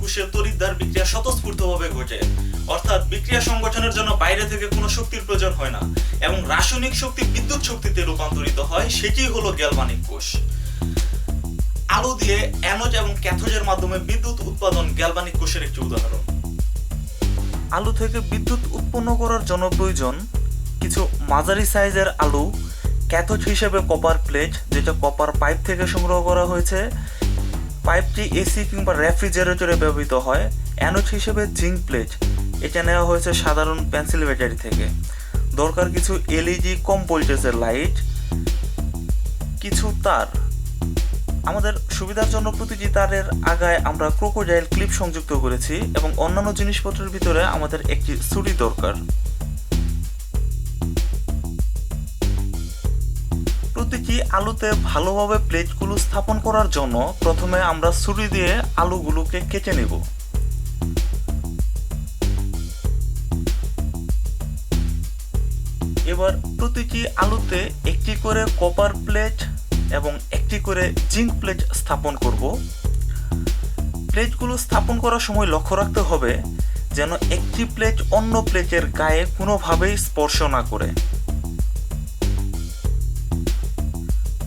কোষের তড়িৎদ্বার বিক্রিয়া স্বতঃস্ফূর্তভাবে ঘটে। অর্থাৎ বিক্রিয়া সংগঠনের জন্য বাইরে থেকে কোনো শক্তির প্রয়োজন হয় না এবং রাসায়নিক শক্তি বিদ্যুৎ শক্তিতে রূপান্তরিত হয় সেটি হলো গ্যালভানিক কোষ। আলো দিয়ে অ্যানোড এবং ক্যাথোডের মাধ্যমে বিদ্যুৎ উৎপাদন গ্যালভানিক কোষের একটি উদাহরণ। আলু থেকে বিদ্যুৎ উৎপন্ন করার জন্য প্রয়োজন কিছু মাঝারি সাইজের আলু, ক্যাথোড হিসেবে কপার প্লেট যেটা কপার পাইপ থেকে সংগ্রহ করা হয়েছে পাইপটি এসি কিংবা রেফ্রিজারেটরে ব্যবহৃত হয়। অ্যানোড হিসেবে জিঙ্ক প্লেট। এটা নেওয়া হয়েছে সাধারণ পেন্সিল ব্যাটারি থেকে। দরকার কিছু এলইডি কম ভোল্টেজের লাইট, কিছু তার। আমাদের সুবিধার জন্য প্রতিটি তারের আগায় আমরা ক্রোকোডাইল ক্লিপ সংযুক্ত করেছি এবং অন্যান্য জিনিসপত্রের ভিতরে আমাদের একটি ছুরি দরকার। প্রতিটি আলুতে ভালোভাবে প্লেটগুলো স্থাপন করার জন্য প্রথমে আমরা ছুরি দিয়ে আলুগুলোকে কেটে নেব। এবার প্রতিটি আলুতে একটি করে কপার প্লেট এবং একটি করে জিঙ্ক প্লেট স্থাপন করব। প্লেটগুলো স্থাপন করার সময় লক্ষ্য রাখতে হবে যেন একটি প্লেট অন্য প্লেটের গায়ে কোনোভাবেই স্পর্শ না করে।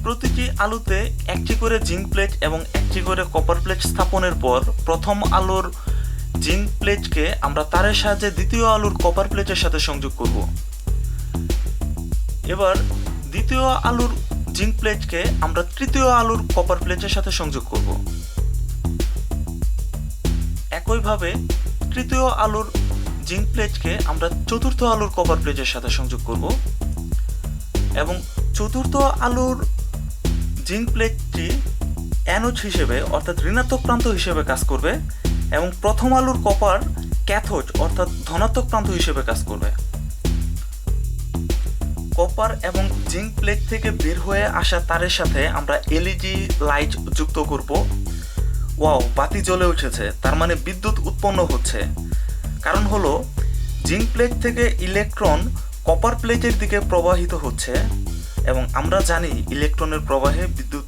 প্রতিটি আলুতে একটি করে জিঙ্ক প্লেট এবং একটি করে কপার প্লেট স্থাপনের পর প্রথম আলুর জিঙ্ক প্লেটকে আমরা তারের সাহায্যে দ্বিতীয় আলুর কপার প্লেটের সাথে সংযোগ করব। এবার দ্বিতীয় আলুর জিঙ্ক প্লেটকে আমরা তৃতীয় আলুর কপার প্লেটের সাথে সংযোগ করব। একইভাবে তৃতীয় আলুর জিঙ্ক প্লেটকে আমরা চতুর্থ আলুর কপার প্লেটের সাথে সংযোগ করব এবং চতুর্থ আলুর জিঙ্ক প্লেটটি অ্যানোড হিসেবে, অর্থাৎ ঋণাত্মক প্রান্ত হিসেবে কাজ করবে এবং প্রথম আলুর কপার ক্যাথোড, অর্থাৎ ধনাত্মক প্রান্ত হিসেবে কাজ করবে। কপার এবং জিঙ্ক প্লেট থেকে বের হয়ে আসা তারের সাথে আমরা এলইডি লাইট যুক্ত করব। ওয়াও, বাতি জ্বলে উঠেছে, তার মানে বিদ্যুৎ উৎপন্ন হচ্ছে। কারণ হলো, জিঙ্ক প্লেট থেকে ইলেকট্রন কপার প্লেটের দিকে প্রবাহিত হচ্ছে। এবং আমরা জানি ইলেকট্রনের প্রবাহে বিদ্যুৎ